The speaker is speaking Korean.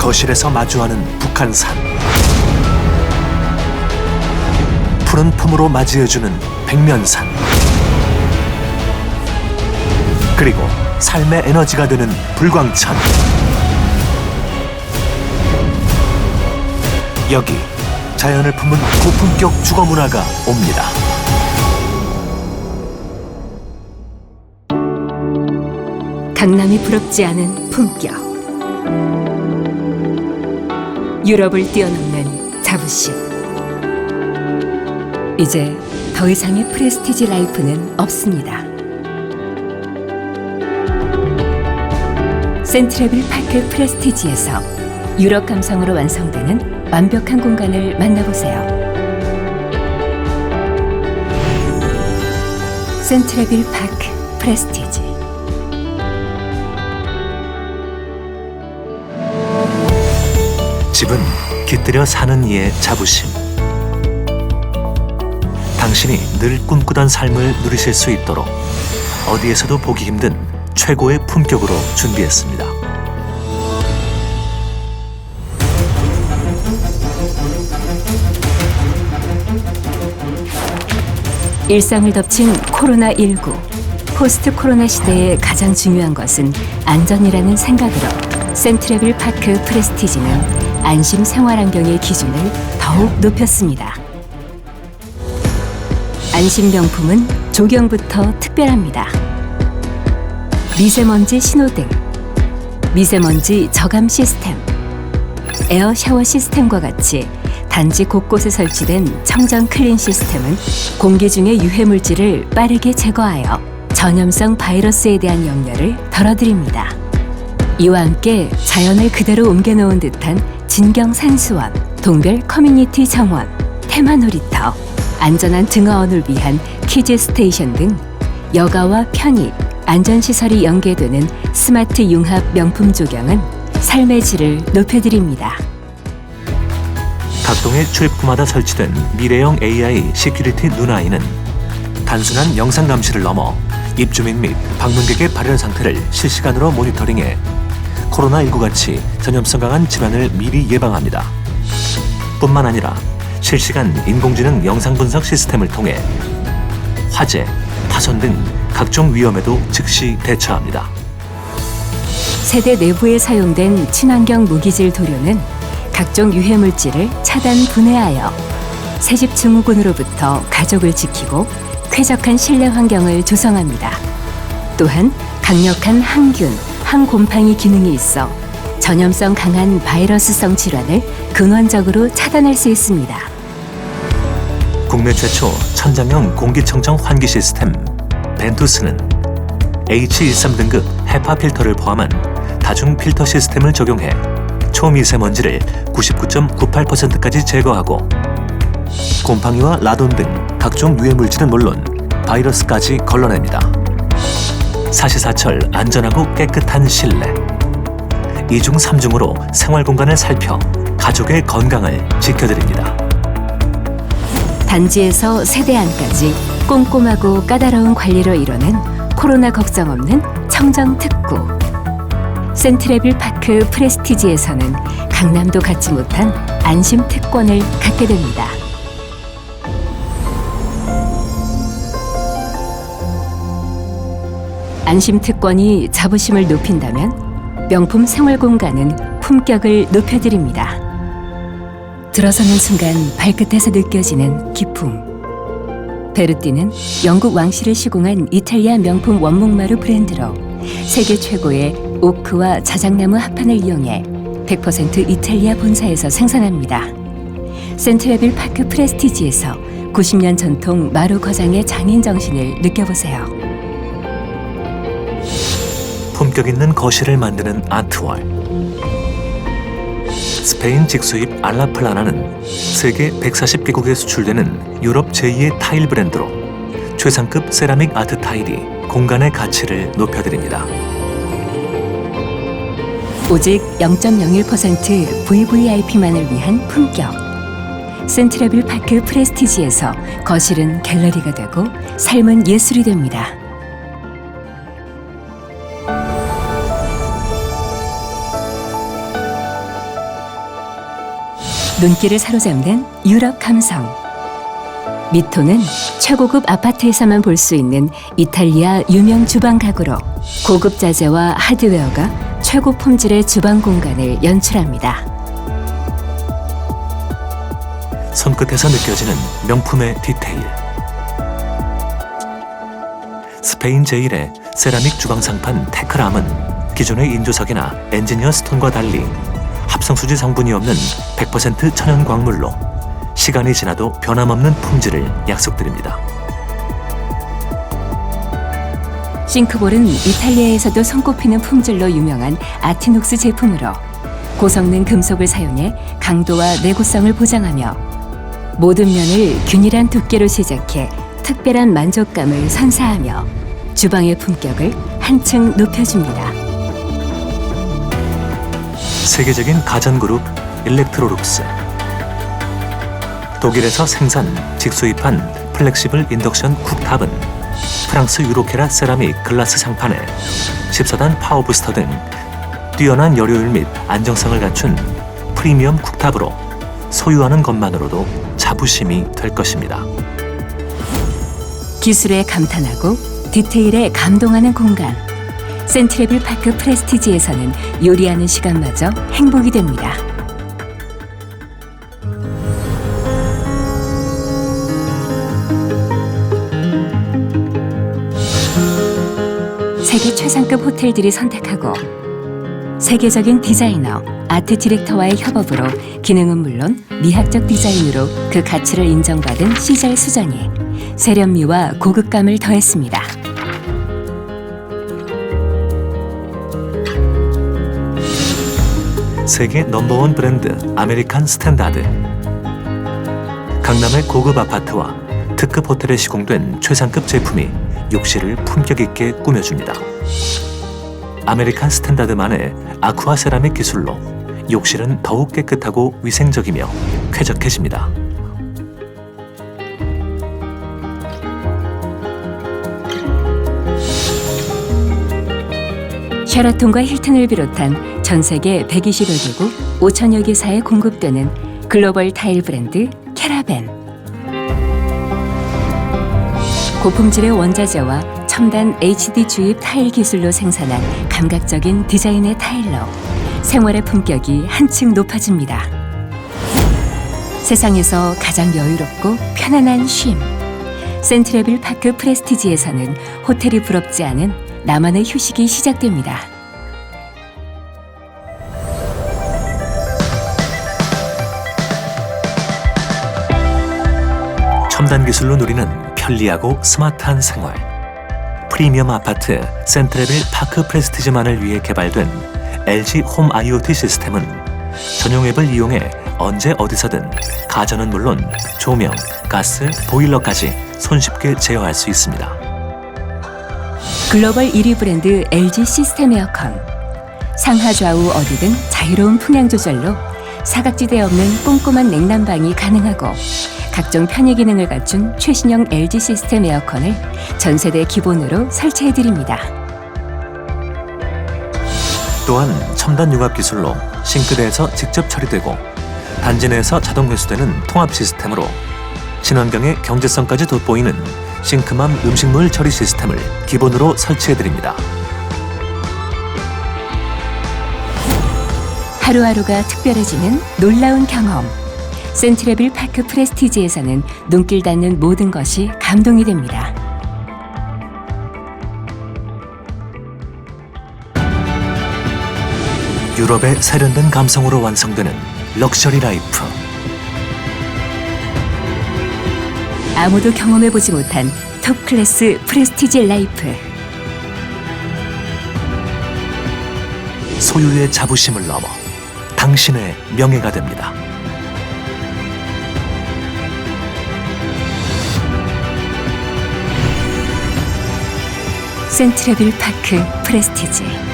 거실에서 마주하는 북한산 푸른 품으로 맞이해주는 백면산 그리고 삶의 에너지가 되는 불광천 여기 자연을 품은 고품격 주거 문화가 옵니다. 강남이 부럽지 않은 품격. 유럽을 뛰어넘는 자부심. 이제 더 이상의 프레스티지 라이프는 없습니다. 센트레빌 파크 프레스티지에서 유럽 감성으로 완성되는 완벽한 공간을 만나보세요. 센트레빌 파크 프레스티지. 집은 깃들여 사는 이의 자부심. 당신이 늘 꿈꾸던 삶을 누리실 수 있도록 어디에서도 보기 힘든 최고의 품격으로 준비했습니다. 일상을 덮친 코로나19. 포스트 코로나 시대에 가장 중요한 것은 안전이라는 생각으로 센트레빌 파크 프레스티지는 안심 생활 환경의 기준을 더욱 높였습니다. 안심 명품은 조경부터 특별합니다. 미세먼지 신호등, 미세먼지 저감 시스템, 에어 샤워 시스템과 같이 단지 곳곳에 설치된 청정 클린 시스템은 공기 중의 유해 물질을 빠르게 제거하여 전염성 바이러스에 대한 염려를 덜어드립니다. 이와 함께 자연을 그대로 옮겨놓은 듯한 진경 산수원, 동별 커뮤니티 정원, 테마 놀이터, 안전한 등하원을 위한 키즈 스테이션 등 여가와 편의, 안전시설이 연계되는 스마트 융합 명품 조경은 삶의 질을 높여드립니다. 각 동의 출입구마다 설치된 미래형 AI 시큐리티 눈아이는 단순한 영상 감시를 넘어 입주민 및 방문객의 발열 상태를 실시간으로 모니터링해 코로나19 같이 전염성 강한 질환을 미리 예방합니다. 뿐만 아니라 실시간 인공지능 영상 분석 시스템을 통해 화재, 파손 등 각종 위험에도 즉시 대처합니다. 세대 내부에 사용된 친환경 무기질 도료는 각종 유해 물질을 차단 분해하여 새집 증후군으로부터 가족을 지키고 쾌적한 실내 환경을 조성합니다. 또한 강력한 항균, 항곰팡이 기능이 있어 전염성 강한 바이러스성 질환을 근원적으로 차단할 수 있습니다. 국내 최초 천장형 공기청정 환기 시스템 벤투스는 H13 등급 헤파 필터를 포함한 다중 필터 시스템을 적용해 초미세먼지를 99.98%까지 제거하고 곰팡이와 라돈 등 각종 유해 물질은 물론 바이러스까지 걸러냅니다. 사시사철 안전하고 깨끗한 실내 이중 삼중으로 생활 공간을 살펴 가족의 건강을 지켜드립니다. 단지에서 세대 안까지 꼼꼼하고 까다로운 관리로 이뤄낸 코로나 걱정 없는 청정 특구. 센트레빌 파크 프레스티지에서는 강남도 갖지 못한 안심 특권을 갖게 됩니다. 안심 특권이 자부심을 높인다면 명품 생활 공간은 품격을 높여드립니다. 들어서는 순간 발끝에서 느껴지는 기품. 베르띠는 영국 왕실을 시공한 이탈리아 명품 원목마루 브랜드로 세계 최고의 오크와 자작나무 합판을 이용해 100% 이탈리아 본사에서 생산합니다. 센트레빌 파크 프레스티지에서 90년 전통 마루 거장의 장인 정신을 느껴보세요. 품격 있는 거실을 만드는 아트월. 스페인 직수입 알라플라나는 세계 140개국에 수출되는 유럽 제2의 타일 브랜드로 최상급 세라믹 아트 타일이 공간의 가치를 높여드립니다. 오직 0.01% VVIP만을 위한 품격. 센트레빌 파크 프레스티지에서 거실은 갤러리가 되고 삶은 예술이 됩니다. 눈길을 사로잡는 유럽 감성. 미토는 최고급 아파트에서만 볼 수 있는 이탈리아 유명 주방 가구로 고급 자재와 하드웨어가 최고 품질의 주방 공간을 연출합니다. 손끝에서 느껴지는 명품의 디테일. 스페인 제1의 세라믹 주방 상판 테크람은 기존의 인조석이나 엔지니어 스톤과 달리 합성수지 성분이 없는 100% 천연 광물로 시간이 지나도 변함없는 품질을 약속드립니다. 싱크볼은 이탈리아에서도 손꼽히는 품질로 유명한 아티녹스 제품으로 고성능 금속을 사용해 강도와 내구성을 보장하며 모든 면을 균일한 두께로 제작해 특별한 만족감을 선사하며 주방의 품격을 한층 높여줍니다. 세계적인 가전그룹 일렉트로룩스 독일에서 생산, 직수입한 플렉시블 인덕션 쿡탑은 프랑스 유로케라 세라믹 글라스 상판에 14단 파워 부스터 등 뛰어난 열효율 및 안정성을 갖춘 프리미엄 쿡탑으로 소유하는 것만으로도 자부심이 될 것입니다. 기술에 감탄하고 디테일에 감동하는 공간. 센트레빌 파크 프레스티지에서는 요리하는 시간마저 행복이 됩니다. 세계 최상급 호텔들이 선택하고 세계적인 디자이너, 아트 디렉터와의 협업으로 기능은 물론 미학적 디자인으로 그 가치를 인정받은 시절 수전이 세련미와 고급감을 더했습니다. 세계 넘버원 브랜드 아메리칸 스탠다드 강남의 고급 아파트와 특급 호텔에 시공된 최상급 제품이 욕실을 품격 있게 꾸며줍니다. 아메리칸 스탠다드만의 아쿠아 세라믹 기술로 욕실은 더욱 깨끗하고 위생적이며 쾌적해집니다. 쉐라톤과 힐튼을 비롯한 전 세계 120여 개국 5천여 개사에 공급되는 글로벌 타일 브랜드 캐라벤. 고품질의 원자재와 첨단 HD 주입 타일 기술로 생산한 감각적인 디자인의 타일로 생활의 품격이 한층 높아집니다. 세상에서 가장 여유롭고 편안한 쉼. 센트레빌 파크 프레스티지에서는 호텔이 부럽지 않은 나만의 휴식이 시작됩니다. 첨단 기술로 누리는 편리하고 스마트한 생활. 프리미엄 아파트 센트레빌 파크 프레스티지만을 위해 개발된 LG 홈 IoT 시스템은 전용 앱을 이용해 언제 어디서든 가전은 물론 조명, 가스, 보일러까지 손쉽게 제어할 수 있습니다. 글로벌 1위 브랜드 LG 시스템 에어컨. 상하 좌우 어디든 자유로운 풍량 조절로 사각지대 없는 꼼꼼한 냉난방이 가능하고 각종 편의 기능을 갖춘 최신형 LG 시스템 에어컨을 전 세대 기본으로 설치해 드립니다. 또한 첨단 융합 기술로 싱크대에서 직접 처리되고 단지 내에서 자동 회수되는 통합 시스템으로 친환경의 경제성까지 돋보이는 싱크맘 음식물 처리 시스템을 기본으로 설치해 드립니다. 하루하루가 특별해지는 놀라운 경험. 센트레빌 파크 프레스티지에서는 눈길 닿는 모든 것이 감동이 됩니다. 유럽의 세련된 감성으로 완성되는 럭셔리 라이프. 아무도 경험해보지 못한 톱 클래스 프레스티지 라이프. 소유의 자부심을 넘어 당신의 명예가 됩니다. 센트레빌 파크 프레스티지.